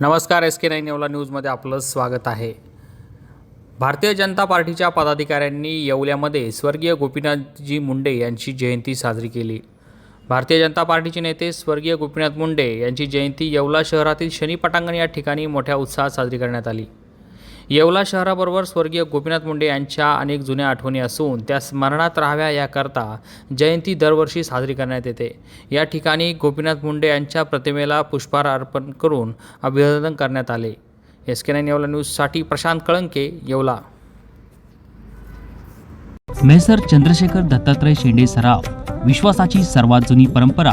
नमस्कार एस के नाईन येवला न्यूजमध्ये आपलं स्वागत आहे. भारतीय जनता पार्टीच्या पदाधिकाऱ्यांनी येवल्यामध्ये स्वर्गीय गोपीनाथजी मुंडे यांची जयंती साजरी केली. भारतीय जनता पार्टीचे नेते स्वर्गीय गोपीनाथ मुंडे यांची जयंती येवला शहरातील शनी पटांगण या ठिकाणी मोठ्या उत्साहात साजरी करण्यात आली. येवला शहराबरोबर स्वर्गीय गोपीनाथ मुंडे यांच्या अनेक जुन्या आठवणी असून त्या स्मरणात राहाव्या याकरता जयंती दरवर्षी साजरी करण्यात येते. या ठिकाणी गोपीनाथ मुंडे यांच्या प्रतिमेला पुष्पहार अर्पण करून अभिवादन करण्यात आले. एस के नाईन येवला न्यूजसाठी प्रशांत कळंके येवला. मेसर चंद्रशेखर दत्तात्रय शेंडे सराव विश्वासाची सर्वात जुनी परंपरा